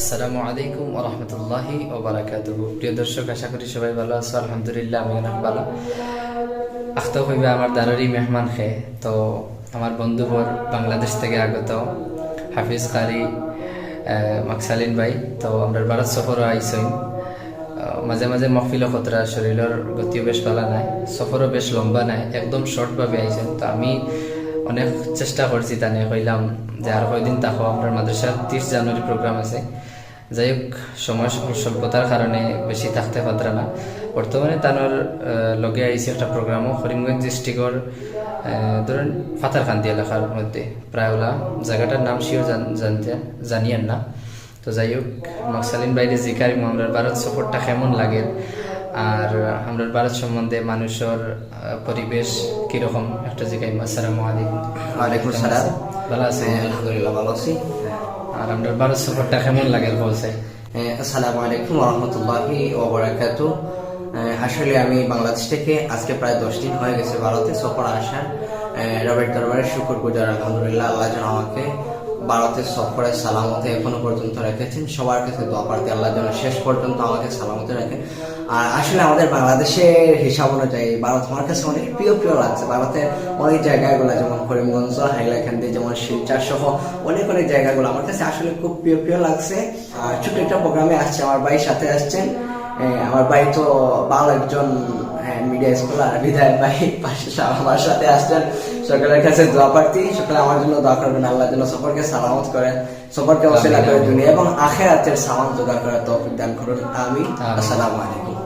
আসসালামু আলাইকুম ওরহমতুল্লাহি ওবরাকাতুহু প্রিয় দর্শক, আশা করি সবাই ভালো আছো। আলহামদুলিল্লাহ আমি অনেক ভালো। আখতা হইবে আমার দারুরি মেহমান খে। তো আমার বন্ধুবর বাংলাদেশ থেকে আগত হাফিজ কারি মাকসালিন ভাই। তো আমরা ভারত সফর আইসইন মাঝে মাঝে মহফিল খতরা শরীরের গতিও বেশ ভালো নাই। সফরও বেশ লম্বা নাই, একদম শর্টভাবে আইসেন। তো আমি অনেক চেষ্টা করছি তানে কইলাম যে আর কয়দিন তাকো আপনার মাদ্রাসার তিরিশ জানুয়ারি প্রোগ্রাম আছে। যাই হোক, সময় স্বল্পতার কারণে বেশি থাকতে পারতাম না। বর্তমানে তানোর লগে আইসি একটা প্রোগ্রামও করিমগঞ্জ ডিস্ট্রিক্টর ধরেন ফাতারকান্দি এলাকার মধ্যে। প্রায় ওলা জায়গাটার নাম শিওর জানতে, জানিয়েন না। তো যাই হোক, মকসালিন বাইরে জিকারি আমরা ভারত সফরটা কেমন লাগে? আর আমরা ভারত সম্বন্ধে মানুষের পরিবেশ কীরকম? একটা জিকাই আসসালামু আলাইকুম। ওয়ালাইকুম সালাম। ভালো আছে হ্যাঁ, আলহামদুলিল্লাহ ভালো আছি। আর আমরা ভারত সফরটা কেমন লাগে বলছে হ্যাঁ, আসসালামু আলাইকুম রহমতুল্লাহি ওবরাকাত আসলে আমি বাংলাদেশ থেকে আজকে প্রায় দশ দিন হয়ে গেছে ভারতে সফর আসার। আহ, রবের দরবারে শুকর গুজার আলহামদুলিল্লাহ আল্লাহ যেন আমাকে ভারতের সফরে সালামতে এখনও পর্যন্ত রেখেছেন। সবার কাছে দোয়া প্রার্থী আল্লাহ যেন শেষ পর্যন্ত আমাকে সালামতে রাখেন। আর আসলে আমাদের বাংলাদেশের হিসাব অনুযায়ী ভারত আমার কাছে অনেক প্রিয় প্রিয় লাগছে ভারতের অনেক জায়গাগুলো, যেমন করিমগঞ্জ, হাইলাকান্দি, যেমন শিলচর সহ অনেক অনেক জায়গাগুলো আমার কাছে আসলে খুব প্রিয় প্রিয় লাগছে। আর ছোট একটা প্রোগ্রামে আসছে, আমার ভাই সাথে আসছেন। আমার ভাই তো ভালো একজন মিডিয়া স্কলার বিধায়ক ভাই পাশে আমার সাথে আসছেন। সকালের কাছে দোয়া প্রার্থী। সকালে আমার জন্য দোয়া করবেন আল্লাহ জন্য সফরকে সালামত করেন। সফরকে অসিলা করে দুনিয়া এবং আখেরাতের সামান জোগাড় করার তৌফিক দান করুন। আমি। আসসালামু আলাইকুম।